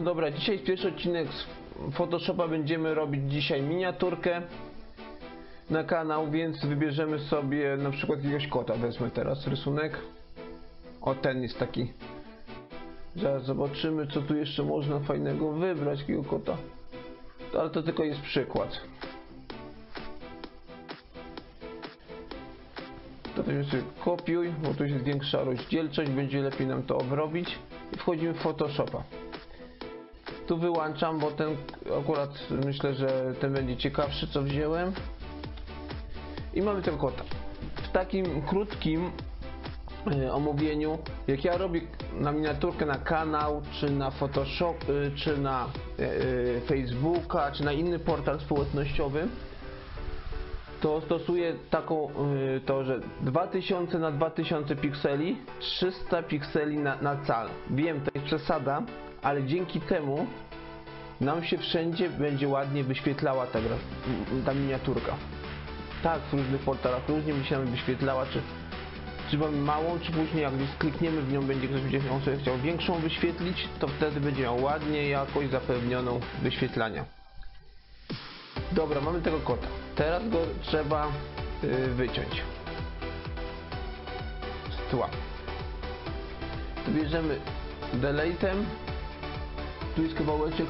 dobra, dzisiaj jest pierwszy odcinek z Photoshopa. Będziemy robić dzisiaj miniaturkę na kanał, więc wybierzemy sobie na przykład jakiegoś kota. Wezmę teraz rysunek. O, ten jest taki. Zaraz zobaczymy, co tu jeszcze można fajnego wybrać, jakiego kota. Ale to tylko jest przykład. To weźmiemy sobie kopiuj, bo tu jest większa rozdzielczość, będzie lepiej nam to obrobić. I wchodzimy w Photoshopa. Tu wyłączam, bo ten akurat myślę, że ten będzie ciekawszy, co wziąłem. I mamy tego kota. W takim krótkim e, omówieniu, jak ja robię na miniaturkę na kanał, czy na Photoshop, e, czy na e, Facebooka, czy na inny portal społecznościowy, to stosuję taką, to, że 2000 na 2000 pikseli, 300 pikseli na, na cal. Wiem, to jest przesada, ale dzięki temu nam się wszędzie będzie ładnie wyświetlała ta, gra, ta miniaturka. Tak, w różnych portalach różnie mi się nam wyświetlała, czy, czy mamy małą, czy później jak gdzieś klikniemy w nią, będzie ktoś będzie on sobie chciał większą wyświetlić, to wtedy będzie miał ładnie jakoś zapewnioną wyświetlania. Dobra, mamy tego kota. Teraz go trzeba y, wyciąć. Z tła. Bierzemy deletem. Jest kawałeczek.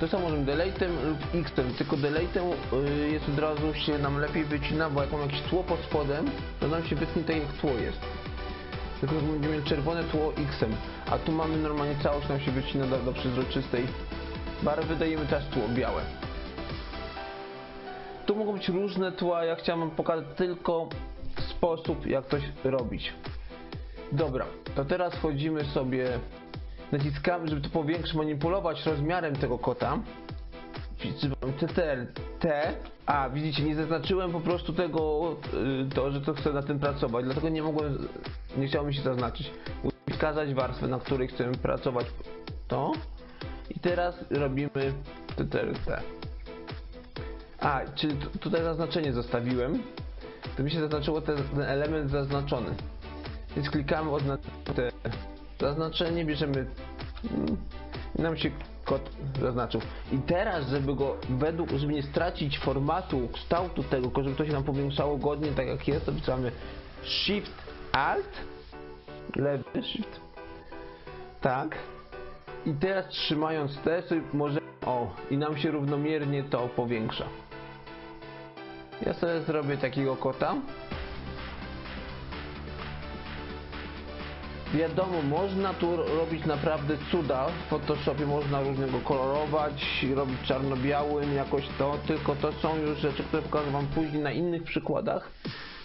To samo możemy deletem lub x-tem, tylko deletem y, jest od razu się nam lepiej wycina, bo jak mam jakieś tło pod spodem, to nam się wytnie tak jak tło jest. Tylko będziemy mieli czerwone tło x-em, a tu mamy normalnie całość nam się wycina do, do przezroczystej barwy, dajemy teraz tło białe. Tu mogą być różne tła, ja chciałem pokazać tylko sposób jak coś robić. Dobra, to teraz wchodzimy sobie, naciskamy, żeby to powiększyć, manipulować rozmiarem tego kota. CTRL T, a widzicie, nie zaznaczyłem po prostu tego, y, to, że to chcę na tym pracować, dlatego nie mogłem, nie chciało mi się zaznaczyć. Wskazać warstwę, na której chcemy pracować to. I teraz robimy CTRL T. A, tu- tutaj zaznaczenie zostawiłem. To mi się zaznaczyło ten, element zaznaczony. Więc klikamy oznaczone te zaznaczenie, bierzemy mm, nam się kod zaznaczył. I teraz, żeby go według, żeby nie stracić formatu, kształtu tego, tylko żeby to się nam powiększało godnie tak jak jest, to wpisamy Shift Alt lewy Shift tak i teraz trzymając te sobie może o i nam się równomiernie to powiększa. Ja sobie zrobię takiego kota. Wiadomo, można tu ro- robić naprawdę cuda. W Photoshopie można różnego kolorować, robić czarno-białym, jakoś to, tylko to są już rzeczy, które pokażę Wam później na innych przykładach.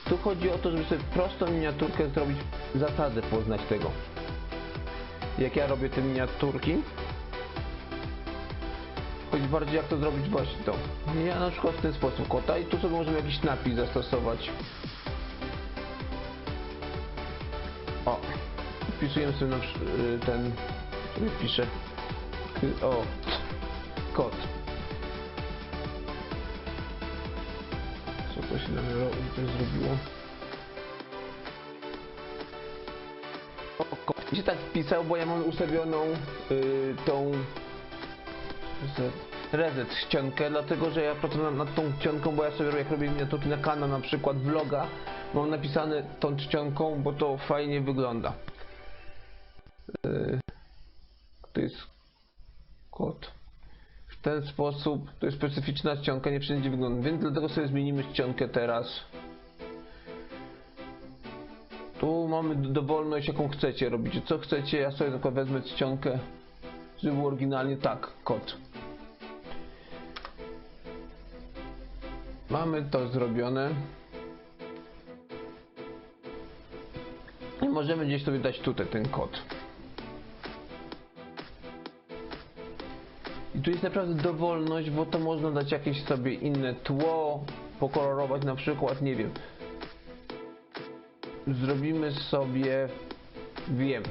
Tu chodzi o to, żeby sobie prostą miniaturkę zrobić, zasady poznać tego. Jak ja robię te miniaturki, Chodzi bardziej jak to zrobić właśnie to. Ja na przykład w ten sposób kota i tu sobie możemy jakiś napis zastosować. Wpisujemy sobie na, y, ten, który pisze, K- o, kot. Co to się ro- coś zrobiło? O, kot. Mi się tak wpisał, bo ja mam ustawioną y, tą reset, reset ściankę, dlatego że ja pracuję nad, nad tą ścianką, bo ja sobie jak robię miniaturki na kanał, na przykład vloga, mam napisane tą czcionką, bo to fajnie wygląda. Yy, to jest kod. W ten sposób, to jest specyficzna ścianka, nie wszędzie wygląda, więc dlatego sobie zmienimy ściankę teraz. Tu mamy do- dowolność jaką chcecie robić, co chcecie, ja sobie tylko wezmę ściankę żeby oryginalnie tak, kod. Mamy to zrobione. I możemy gdzieś sobie dać tutaj ten kod. Tu jest naprawdę dowolność, bo to można dać jakieś sobie inne tło, pokolorować na przykład, nie wiem. Zrobimy sobie, wiem,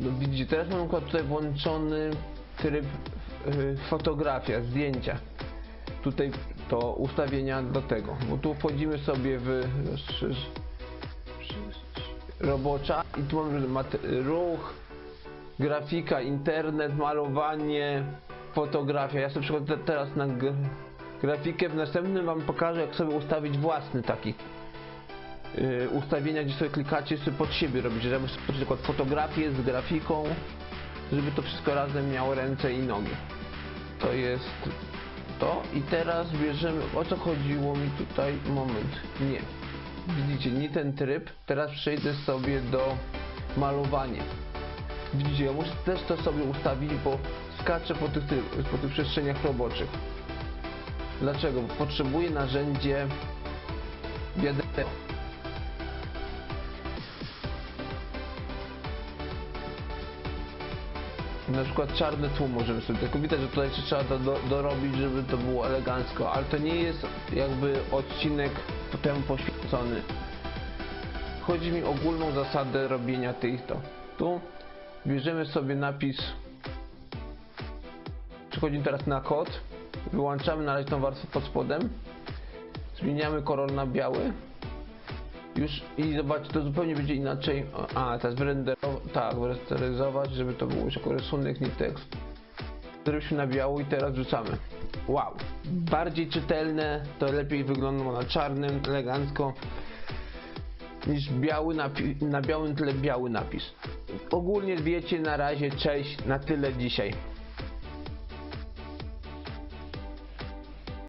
no widzicie, teraz mam akurat tutaj włączony tryb y, fotografia, zdjęcia. Tutaj to ustawienia do tego, bo tu wchodzimy sobie w rozszerz- robocza i tu mamy ruch, grafika, internet, malowanie, fotografia. Ja sobie przychodzę teraz na grafikę, w następnym wam pokażę jak sobie ustawić własny taki yy, ustawienia, gdzie sobie klikacie sobie pod siebie robić, żeby na przykład fotografię z grafiką, żeby to wszystko razem miało ręce i nogi. To jest to i teraz bierzemy, o co chodziło mi tutaj, moment, nie. Widzicie, nie ten tryb, teraz przejdę sobie do malowania. Widzicie, ja muszę też to sobie ustawić, bo skaczę po tych, ty- po tych przestrzeniach roboczych. Dlaczego? Bo potrzebuję narzędzie wiadomo. Na przykład czarny tłum możemy sobie, tylko widać, że tutaj trzeba to do, dorobić, żeby to było elegancko, ale to nie jest jakby odcinek temu poświęcony. Chodzi mi o ogólną zasadę robienia tych to. Tu bierzemy sobie napis, przechodzimy teraz na kod, wyłączamy na razie tą warstwę pod spodem, zmieniamy kolor na biały, już i zobaczcie, to zupełnie będzie inaczej. A, teraz wyrenderować, tak, wyrenderyzować, żeby to było już jako rysunek, nie tekst. Zrobiliśmy na biało i teraz wrzucamy. Wow, bardziej czytelne, to lepiej wygląda na czarnym, elegancko, niż biały na białym tle biały napis. Ogólnie wiecie, na razie, cześć, na tyle dzisiaj.